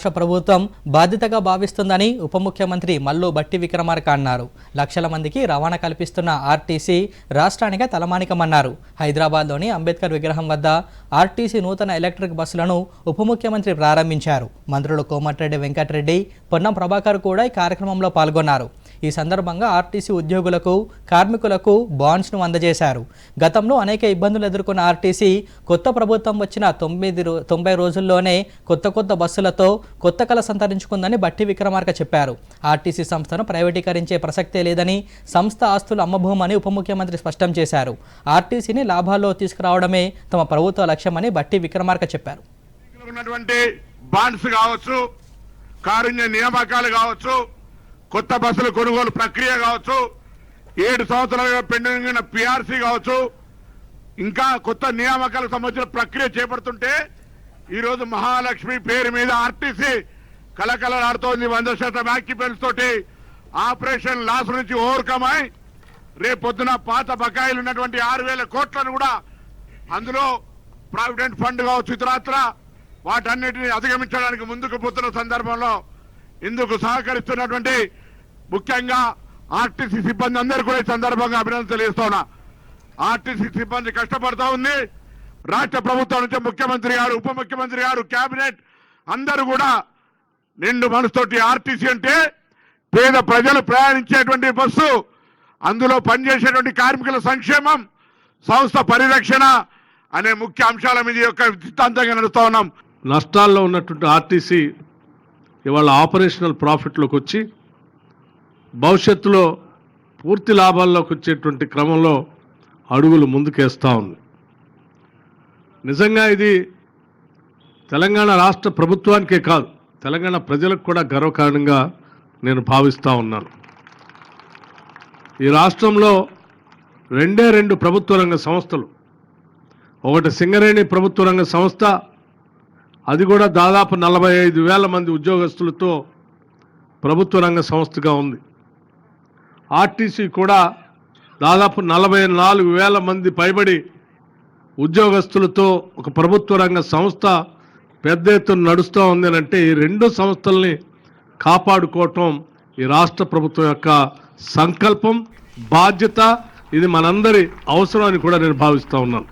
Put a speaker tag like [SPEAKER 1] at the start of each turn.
[SPEAKER 1] రాష్ట్ర ప్రభుత్వం బాధ్యతగా భావిస్తుందని ఉప ముఖ్యమంత్రి మల్లు బట్టి విక్రమార్క అన్నారు. లక్షల మందికి రవాణా కల్పిస్తున్న ఆర్టీసీ రాష్ట్రానికి తలమానికమన్నారు. హైదరాబాద్లోని అంబేద్కర్ విగ్రహం వద్ద ఆర్టీసీ నూతన ఎలక్ట్రిక్ బస్సులను ఉప ముఖ్యమంత్రి ప్రారంభించారు. మంత్రులు కోమటిరెడ్డి వెంకటరెడ్డి పొన్నం ప్రభాకర్ కూడా ఈ కార్యక్రమంలో పాల్గొన్నారు. ఈ సందర్భంగా ఆర్టీసీ ఉద్యోగులకు కార్మికులకు బాండ్స్ను అందజేశారు. గతంలో అనేక ఇబ్బందులు ఎదుర్కొన్న ఆర్టీసీ కొత్త ప్రభుత్వం వచ్చిన తొమ్మిది రో- తొంభై రోజుల్లోనే కొత్త కొత్త బస్సులతో కొత్త కళ సంతరించుకుందని బట్టి విక్రమార్క చెప్పారు. ఆర్టీసీ సంస్థను ప్రైవేటీకరించే ప్రసక్తే లేదని సంస్థ ఆస్తులు అమ్మభూమని ఉప ముఖ్యమంత్రి స్పష్టం చేశారు. ఆర్టీసీని లాభాల్లో తీసుకురావడమే తమ ప్రభుత్వ లక్ష్యమని బట్టి విక్రమార్క చెప్పారు.
[SPEAKER 2] ఉన్నటువంటి బాండ్స్ కావచ్చు కారుణ్య నియామకాలు కావచ్చు కొత్త బస్సుల కొనుగోలు ప్రక్రియ కావచ్చు ఏడు సంవత్సరాలుగా పెండింగ్ ఉన్న పిఆర్సీ కావచ్చు ఇంకా కొత్త నియామకాలకు సంబంధించిన ప్రక్రియ చేపడుతుంటే ఈరోజు మహాలక్ష్మి పేరు మీద ఆర్టీసీ కలకలలాడుతోంది వంద శాతం ఆక్యుపెన్స్ తోటి. ఆపరేషన్ లాస్ నుంచి ఓవర్కమ్ అయి రేపు పొద్దున పాత బకాయిలు ఉన్నటువంటి ఆరు వేల కోట్లను కూడా అందులో ప్రావిడెంట్ ఫండ్ కావచ్చు ఇతరాత్ర వాటన్నిటిని అధిగమించడానికి ముందుకు పోతున్న సందర్భంలో ఇందుకు సహకరిస్తున్నటువంటి ముఖ్యంగా ఆర్టీసీ సిబ్బంది అందరూ కూడా ఈ సందర్భంగా అభినందన తెలియజేస్తున్నా. ఆర్టీసీ సిబ్బంది కష్టపడతా ఉంది. రాష్ట్ర ప్రభుత్వం నుంచి ముఖ్యమంత్రి గారు ఉప ముఖ్యమంత్రి గారు కేబినెట్ అందరూ కూడా నిండు మనసుతోటి ఆర్టీసీ అంటే పేద ప్రజలు ప్రయాణించేటువంటి బస్సు అందులో పనిచేసేటువంటి కార్మికుల సంక్షేమం సంస్థ పరిరక్షణ అనే ముఖ్య అంశాల మీద యొక్క సిద్ధాంతంగా నడుస్తూ ఉన్నాం.
[SPEAKER 3] నష్టాల్లో ఉన్నటువంటి ఆర్టీసీ ఇవాళ ఆపరేషనల్ ప్రాఫిట్లోకి వచ్చి భవిష్యత్తులో పూర్తి లాభాల్లోకి వచ్చేటువంటి క్రమంలో అడుగులు ముందుకేస్తూ ఉంది. నిజంగా ఇది తెలంగాణ రాష్ట్ర ప్రభుత్వానికే కాదు తెలంగాణ ప్రజలకు కూడా గర్వకారణంగా నేను భావిస్తూ ఉన్నాను. ఈ రాష్ట్రంలో రెండే రెండు ప్రభుత్వ రంగ సంస్థలు ఒకటి సింగరేణి ప్రభుత్వ రంగ సంస్థ అది కూడా దాదాపు నలభై ఐదు వేల మంది ఉద్యోగస్తులతో ప్రభుత్వ రంగ సంస్థగా ఉంది. ఆర్టీసీ కూడా దాదాపు నలభై నాలుగు వేల మంది పైబడి ఉద్యోగస్తులతో ఒక ప్రభుత్వ రంగ సంస్థ పెద్ద ఎత్తున నడుస్తూ ఉంది అంటే ఈ రెండు సంస్థల్ని కాపాడుకోవటం ఈ రాష్ట్ర ప్రభుత్వం యొక్క సంకల్పం బాధ్యత. ఇది మనందరి అవసరం అని కూడా నేను భావిస్తూ ఉన్నాను.